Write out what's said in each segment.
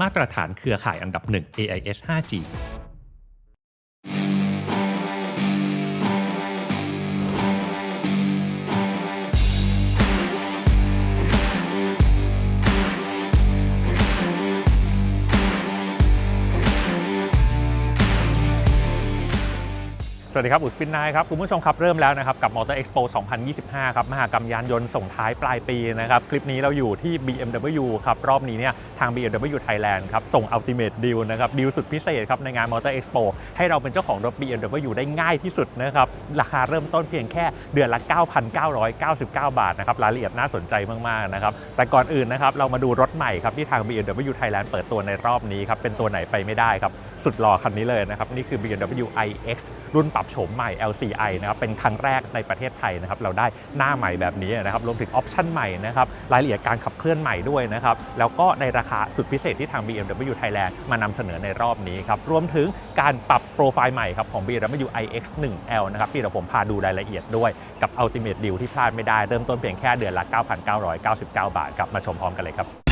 มาตรฐานเครือข่ายอันดับหนึ่ง AIS 5G สวัสดีครับอุสปินนายครับ คุณผู้ชมครับ เริ่มแล้วนะครับ กับ Motor Expo 2025 ครับ มหากรรมยานยนต์ส่งท้ายปลายปีนะครับ คลิปนี้เราอยู่ที่ BMW ครับ รอบนี้เนี่ยทาง BMW Thailand ครับ ส่ง Ultimate Deal นะครับดีลสุดพิเศษครับในงาน Motor Expo ให้เราเป็นเจ้าของรถ BMW ได้ง่ายที่สุดนะครับ ราคาเริ่มต้นเพียงแค่เดือนละ 9,999 บาทนะครับรายละเอียดน่าสนใจมากๆนะครับแต่ก่อนอื่นนะครับเรามาดูรถใหม่ครับที่ทาง BMW Thailand เปิดตัวในรอบนี้ครับเป็นตัวไหนไปไม่ได้ครับสุดหล่อคันนี้เลยนะครับ นี่คือ BMW iX รุ่นปรับโฉมใหม่ LCI นะครับเป็นครั้งแรกในประเทศไทยนะครับเราได้หน้าใหม่แบบนี้นะครับรวมถึงออปชั่นใหม่นะครับรายละเอียดการขับเคลื่อนใหม่ด้วยนะครับแล้วก็ในราคาสุดพิเศษที่ทาง BMW Thailand มานำเสนอในรอบนี้ครับรวมถึงการปรับโปรไฟล์ใหม่ครับของ BMW iX 1L นะครับที่เดี๋ยวผมพาดูรายละเอียดด้วยกับ Ultimate Deal ที่พลาดไม่ได้เริ่มต้นเพียงแค่เดือนละ 9,999 บาทครับมาชมพร้อมกันเลยครับ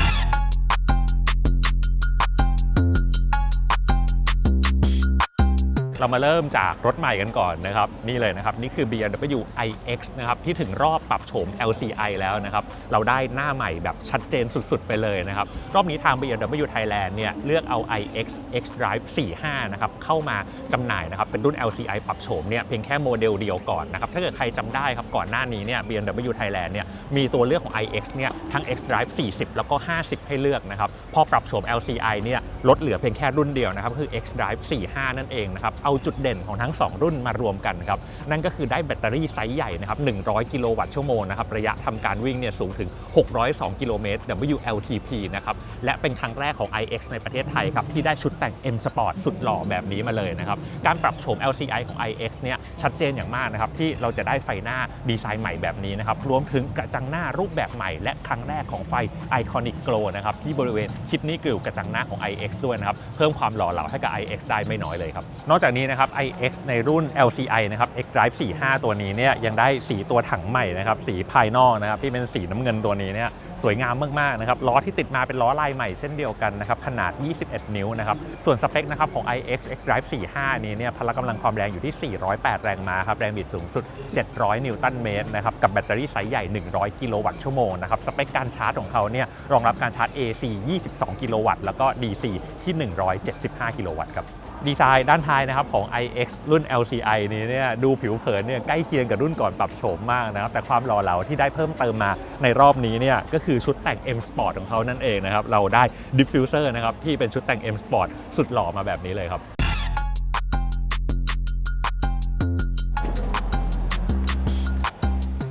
เรามาเริ่มจากรถใหม่กันก่อนนะครับนี่เลยนะครับ นี่คือ BMW iX นะครับที่ถึงรอบปรับโฉม LCI แล้วนะครับ เราได้หน้าใหม่แบบชัดเจนสุดๆ ไปเลยนะครับ รอบนี้ทาง BMW Thailand เนี่ยเลือกเอา iX X Drive 45 นะครับเข้ามาจำหน่ายนะครับเป็นรุ่น LCI ปรับโฉมเนี่ยเพียงแค่โมเดลเดียวก่อนนะครับถ้าเกิดใครจำได้ครับก่อนหน้านี้เนี่ย BMW Thailand เนี่ยมีตัวเลือกของ iX เนี่ยทั้ง X Drive 40 แล้วก็ 50 ให้เลือกนะครับพอปรับโฉม LCI เนี่ยลดเหลือเพียงแค่รุ่นเดียวนะครับคือ X Drive 45 นั่นเองนะครับเอาจุดเด่นของทั้ง 2 รุ่นมารวมกันครับนั่นก็คือได้แบตเตอรี่ไซส์ใหญ่นะครับ 100 กิโลวัตต์ชั่วโมงนะครับระยะทำการวิ่งเนี่ยสูงถึง 602 กิโลเมตร WLTP นะครับและเป็นครั้งแรกของ iX ในประเทศไทยครับที่ได้ชุดแต่ง M Sport สุดหล่อแบบนี้มาเลยนะครับการปรับโฉม LCI ของ iX เนี่ยชัดเจนอย่างมากนะครับที่เราจะได้ไฟหน้าดีไซน์ใหม่แบบนี้นะครับรวมถึงกระจังหน้ารูปแบบใหม่ และครั้งแรกของไฟ Iconic Glow นะครับที่บริเวณชิดนี้กริวกระจังหน้าของ iX ด้วยนะครับเพิ่มความหล่อเหลาให้กับ iX ได้ไม่น้อยเลยครับนอกจากนี้นะครับ iX ในรุ่น LCI นะครับ X Drive 45 ตัวนี้เนี่ยยังได้สีตัวถังใหม่นะครับสีภายนอกนะครับที่เป็นสีน้ำเงินตัวนี้เนี่ย วยงามมากๆนะครับล้อที่ติดมาเป็นล้อลายใหม่เช่นเดียวกันนะครับขนาด 21 นิ้วนะครับส่วนสเปคนะครับของ iX X Drive 45 นี้เนี่ยพละกำลังความแรงอยู่ที่ 408 แรงม้าครับแรงบิดสูงสุด 700 นิวตันเมตรนะครับกับแบตเตอรี่ไซส์ใหญ่ 100 กิโลวัตต์ชั่วโมงนะครับสเปคการชาร์จของเขาเนี่ยรองรับการชาร์จ AC 22 กิโลวัตต์แล้วก็ DC ที่ 175 กิโลวัตต์ครับดีไซน์ด้านท้ายนะครับของ iX รุ่น LCI นี้เนี่ยดูผิวเผินเนี่ยใกล้เคียงกับรุ่นก่อนปรับโฉมมากนะครับแต่ความหล่อเหลาที่ได้เพิ่มเติมมาในรอบนี้เนี่ยก็คือชุดแต่ง M Sport ของเขานั่นเองนะครับ เราได้ Diffuser นะครับที่เป็นชุดแต่ง M Sport สุดหล่อมาแบบนี้เลยครับ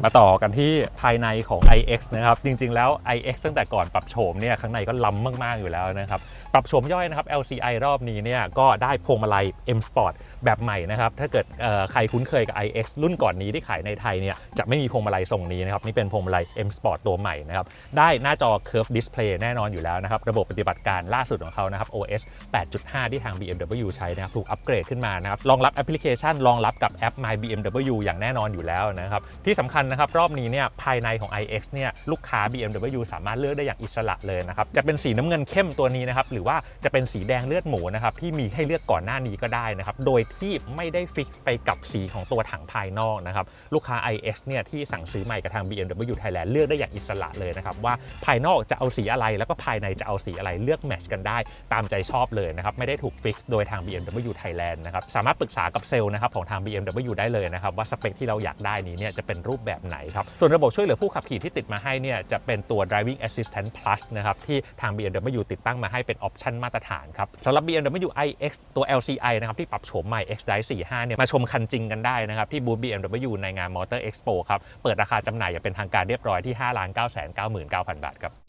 มาต่อกันที่ภายในของ iX นะครับจริงๆแล้ว iX ตั้งแต่ก่อนปรับโฉมเนี่ยข้างในก็ล้ำมากๆอยู่แล้วนะครับปรับโฉมย่อยนะครับ LCI รอบนี้เนี่ยก็ได้พวงมาลัย M Sport แบบใหม่นะครับถ้าเกิดใครคุ้นเคยกับ iX รุ่นก่อนนี้ที่ขายในไทยเนี่ยจะไม่มีพวงมาลัยทรงนี้นะครับนี่เป็นพวงมาลัย M Sport ตัวใหม่นะครับได้หน้าจอ Curve Display แน่นอนอยู่แล้วนะครับระบบปฏิบัติการล่าสุดของเขานะครับ OS 8.5 ที่ทาง BMW ใช้นะครับถูกอัปเกรดขึ้นมานะครับรองรับแอปพลิเคชันรองรับกับแอป My BMW อย่างแน่นอนอยู่แล้วนะครับที่สำคัญนะครับรอบนี้เนี่ยภายในของ iX เนี่ยลูกค้า BMW สามารถเลือกได้อย่างอิสระเลยนะครับจะเป็นสีน้ำเงินเข้มตัวนี้นะครับหรือว่าจะเป็นสีแดงเลือดหมูนะครับที่มีให้เลือกก่อนหน้านี้ก็ได้นะครับโดยที่ไม่ได้ฟิกไปกับสีของตัวถังภายนอกนะครับลูกค้า iX เนี่ยที่สั่งซื้อใหม่กับทาง BMW Thailand เลือกได้อย่างอิสระเลยนะครับว่าภายนอกจะเอาสีอะไรแล้วก็ภายในจะเอาสีอะไรเลือกแมทช์กันได้ตามใจชอบเลยนะครับไม่ได้ถูกฟิกโดยทาง BMW Thailand นะครับสามารถปรึกษากับเซลล์นะครับของทาง BMW ได้เลยนะครับว่าสเปคที่เราอยากได้นี้เนี่ยจะเป็นรูปแบบไหนครับ ส่วนระบบช่วยเหลือผู้ขับขี่ที่ติดมาให้เนี่ยจะเป็นตัว driving assistant plus นะครับที่ทาง BMW ติดตั้งมาให้เป็นออปชันมาตรฐานครับสำหรับ BMW iX ตัว LCI นะครับที่ปรับโฉมใหม่ X Drive 45 เนี่ยมาชมคันจริงกันได้นะครับที่บูธ BMW ในงาน Motor Expo ครับเปิดราคาจำหน่ายอย่างเป็นทางการเรียบร้อยที่ 5 9 9 9 9 0 0 0 บาทครับ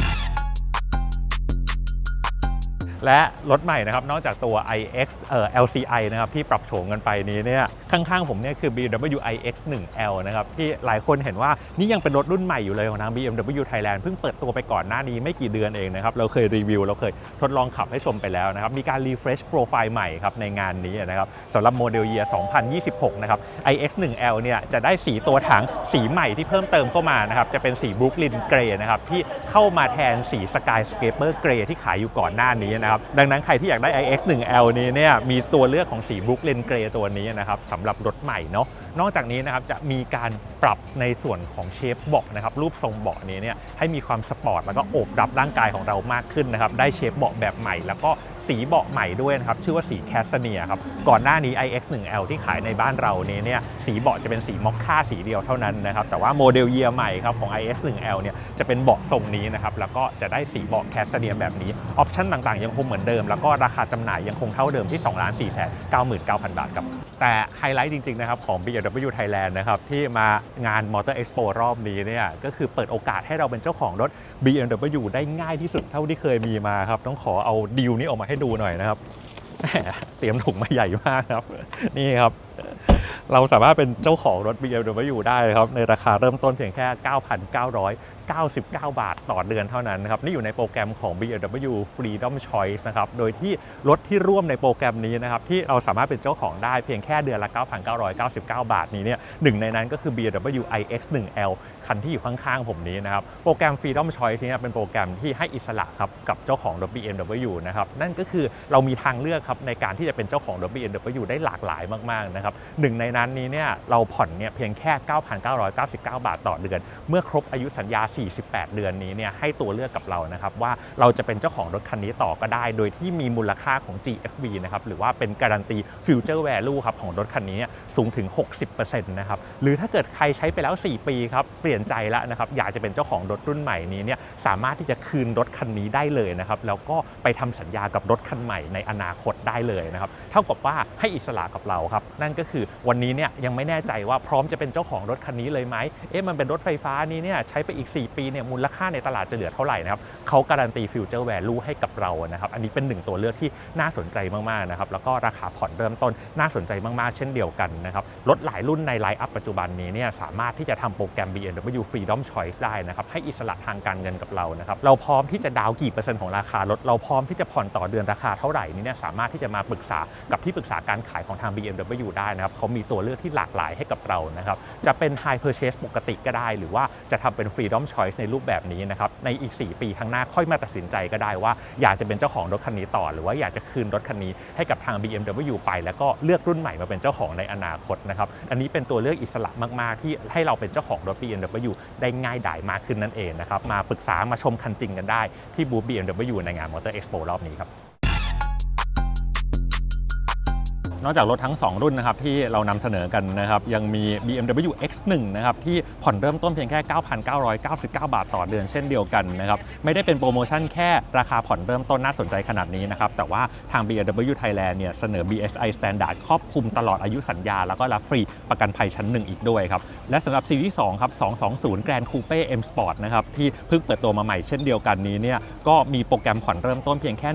และรถใหม่นะครับนอกจากตัว iX เอ่อ LCI นะครับที่ปรับโฉมกันไปนี้เนี่ยข้างๆผมเนี่ยคือ BMW iX 1L นะครับที่หลายคนเห็นว่านี่ยังเป็นรถรุ่นใหม่อยู่เลยของทาง BMW Thailand เพิ่งเปิดตัวไปก่อนหน้านี้ไม่กี่เดือนเองนะครับเราเคยรีวิว เราเคยทดลองขับให้ชมไปแล้วนะครับมีการ refresh โปรไฟล์ใหม่ครับในงานนี้นะครับสำหรับโมเดลเยียร์2026 นะครับ iX 1L เนี่ยจะได้สีตัวถังสีใหม่ที่เพิ่มเติมเข้ามานะครับจะเป็นสี Brooklyn Grey นะครับที่เข้ามาแทนสี Sky Scraper Grey ที่ขายอยู่ก่อนหน้านี้นะครับ ดังนั้นใครที่อยากได้ iX 1L นี้เนี่ยมีตัวเลือกของสีบ r o o k l y n Grey ตัวนี้นะครับสำหรับรถใหม่เนาะนอกจากนี้นะครับจะมีการปรับในส่วนของเชฟเบาะนะครับรูปทรงเบาะนี้เนี่ยให้มีความสปอร์ตแล้วก็โอบรับร่างกายของเรามากขึ้นนะครับได้เชฟเบาะแบบใหม่แล้วก็ สีเบาะใหม่ด้วยนะครับ ชื่อว่าสีแคสเนียครับ ก่อนหน้านี้ iX 1L ที่ขายในบ้านเรานี้เนี่ยสีเบาะจะเป็นสีมอคค่าสีเดียวเท่านั้นนะครับ แต่ว่าโมเดลเยียร์ใหม่ครับของ iX 1L เนี่ยจะเป็นเบาะทรงนี้นะครับ แล้วก็จะได้สีเบาะแคสเนียแบบนี้ ออปชั่นต่างๆ ยังคงเหมือนเดิม แล้วก็ราคาจำหน่ายยังคงเท่าเดิมที่2 4 9 9 0 0 0 บาทครับ แต่ไฮไลท์จริงๆนะครับของ BMW Thailand นะครับที่มางาน Motor Expo รอบนี้เนี่ยก็คือเปิดโอกาสให้เราเป็นเจ้าของรถ BMW ได้ง่ายที่สุดเท่าที่เคยมีมาครับต้องขอเอาดีลนี้ออกมาให้ดูหน่อยนะครับ เตรียมถุงมาใหญ่มากครับ นี่ครับ เราสามารถเป็นเจ้าของรถ BMW ได้ครับ ในราคาเริ่มต้นเพียงแค่ 9,999 บาทต่อเดือนเท่านั้นนะครับ นี่อยู่ในโปรแกรมของ BMW Freedom Choice นะครับ โดยที่รถที่ร่วมในโปรแกรมนี้นะครับ ที่เราสามารถเป็นเจ้าของได้เพียงแค่เดือนละ 9,999 บาทนี้เนี่ยหนึ่งในนั้นก็คือ BMW iX 1L คันที่อยู่ข้างๆผมนี้นะครับ โปรแกรม Freedom Choice เนี่ยเป็นโปรแกรมที่ให้อิสระครับกับเจ้าของรถ BMW นะครับ นั่นก็คือเรามีทางเลือกครับในการที่จะเป็นเจ้าของรถ BMW ได้หลากหลายมากๆนะครับหนึ่งในนั้นนี้เนี่ยเราผ่อนเนี่ยเพียงแค่ 9,999 บาทต่อเดือน เมื่อครบอายุสัญญา 48 เดือนนี้เนี่ยให้ตัวเลือกกับเรานะครับว่าเราจะเป็นเจ้าของรถคันนี้ต่อก็ได้ โดยที่มีมูลค่าของ GFV นะครับหรือว่าเป็นการันตี Future Value ครับของรถคันนี้สูงถึง 60%นะครับหรือถ้าเกิดใครใช้ไปแล้ว 4 ปีครับเปลี่ยนใจแล้วนะครับอยากจะเป็นเจ้าของรถรุ่นใหม่นี้เนี่ยสามารถที่จะคืนรถคันนี้ได้เลยนะครับแล้วก็ไปทำสัญญากับรถคันใหม่ในอนาคตได้เลยนะครับเท่ากับว่าให้อิสระกับเราครับนั่นก็คือวันนี้เนี่ยยังไม่แน่ใจว่าพร้อมจะเป็นเจ้าของรถคันนี้เลยไหมเอ๊ะมันเป็นรถไฟฟ้านี้เนี่ยใช้ไปอีก 4 ปีเนี่ยมูลค่าในตลาดจะเหลือเท่าไหร่นะครับเขาการันตีฟิวเจอร์แวลูให้กับเรานะครับอันนี้เป็นหนึ่งตัวเลือกที่น่าสนใจมากๆนะครับแล้วก็ราคาผ่อนเริ่มต้นน่าสนใจมากๆ เช่นเดียวกันนะครับรถหลายรุ่นในไลน์อัพปัจจุบันนี้เนี่ยสามารถที่จะทำโปรแกรม BMW Freedom Choice ได้นะครับให้อิสระทางการเงินกับเรานะครับเราพร้อมที่จะดาวกี่เปอร์เซ็นต์ของราคารถเราพร้อมที่จะผ่อนต่อเดือนราคาเท่าไหร่นี่เนี่ยสามารถที่จะมาปรึกษากับที่ปรึกษาการขายของทาง BMW ได้นะครับเขามีตัวเลือกที่หลากหลายให้กับเรานะครับจะเป็น High Purchase ปกติก็ได้ หรือว่าจะทำเป็น Freedom Choice ในรูปแบบนี้นะครับในอีก 4 ปีข้างหน้าค่อยมาตัดสินใจก็ได้ว่า อยากจะเป็นเจ้าของรถคันนี้ต่อ หรือว่าอยากจะคืนรถคันนี้ให้กับทาง BMW ไป แล้วก็เลือกรุ่นใหม่มาเป็นเจ้าของในอนาคตนะครับอันนี้เป็นตัวเลือกอิสระมาก ๆ ที่ให้เราเป็นเจ้าของรถ BMW ได้ง่ายดายมากขึ้นนั่นเองนะครับมาปรึกษามาชมคันจริงกันได้ที่บูธ BMW ในงาน Motor Expo รอบนี้ครับ นอกจากรถทั้ง 2 รุ่นนะครับที่เรานำเสนอกันนะครับยังมี BMW X1 นะครับที่ผ่อนเริ่มต้นเพียงแค่ 9,999 บาทต่อเดือนเช่นเดียวกันนะครับไม่ได้เป็นโปรโมชั่นแค่ราคาผ่อนเริ่มต้นน่าสนใจขนาดนี้นะครับแต่ว่าทาง BMW Thailand เนี่ยเสนอ BSI Standard ครอบคลุมตลอดอายุสัญญา แล้วก็รับฟรีประกันภัยชั้น1อีกด้วยครับและสำหรับซีรีส์2ครับ220 Grand Coupe M Sport นะครับที่เพิ่งเปิดตัวมาใหม่เช่นเดียวกันนี้เนี่ยก็มีโปรแกรมผ่อนเริ่มต้นเพียงแค่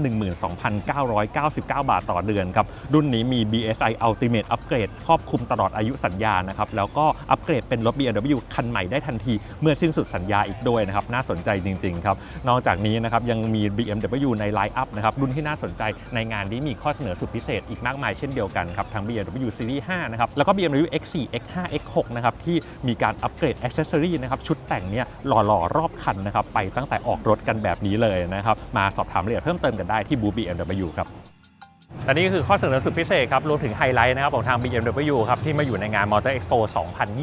12,999 บาทต่อเดือนครับรุ่นนี้มี BSI Ultimate Upgrade ครอบคลุมตลอดอายุสัญญานะครับ แล้วก็อัปเกรดเป็นรถ BMW คันใหม่ได้ทันทีเมื่อสิ้นสุดสัญญาอีกด้วยนะครับ น่าสนใจจริง ๆ ครับ นอกจากนี้นะครับยังมี BMW ในไลน์อัพนะครับ รุ่นที่น่าสนใจในงานนี้มีข้อเสนอสุดพิเศษอีกมากมายเช่นเดียวกันครับ ทั้ง BMW Series 5นะครับ แล้วก็ BMW X4 X5 X6 นะครับ ที่มีการอัปเกรดอ c เซสซอรีนะครับ ชุดแต่งเนี่ยหล่อๆ รอบคันนะครับไปตั้งแต่ออกรถกันแบบนี้เลยนะครับมาสอบถามรายละเอียดเพิ่มเติมกันได้ที่บู BMW ครับ และนี่ก็คือข้อเสนอสุดพิเศษครับรวมถึงไฮไลท์นะครับของทาง BMW ครับที่มาอยู่ในงาน Motor Expo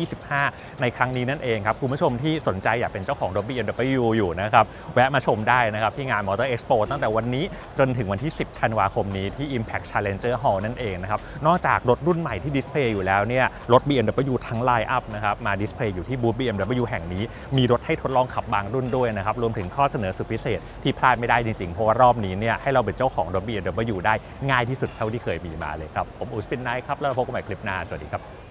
2025 ในครั้งนี้นั่นเองครับ คุณผู้ชมที่สนใจอยากเป็นเจ้าของรถ BMW อยู่นะครับ แวะมาชมได้นะครับ ที่งาน Motor Expo ตั้งแต่วันนี้จนถึงวันที่ 10 ธันวาคมนี้ที่ Impact Challenger Hall นั่นเองนะครับ นอกจากรถรุ่นใหม่ที่ดิสเพลย์อยู่แล้วเนี่ยรถ BMW ทั้งไลน์อัพนะครับมาดิสเพลย์อยู่ที่บูธ BMW แห่งนี้มีรถให้ทดลองขับบางรุ่นด้วยนะครับรวมถึงข้อเสนอสุดพิเศษที่พลาดไม่ได้จริงๆเพราะว่ารอบนี้เนี่ยให้เราเป็นเจ้าของรถ BMW ได้ง่ายที่สุดเท่าที่เคยมีมาเลยครับ ผมอุสปินไนท์ครับ แล้วพบกันใหม่คลิปหน้า สวัสดีครับ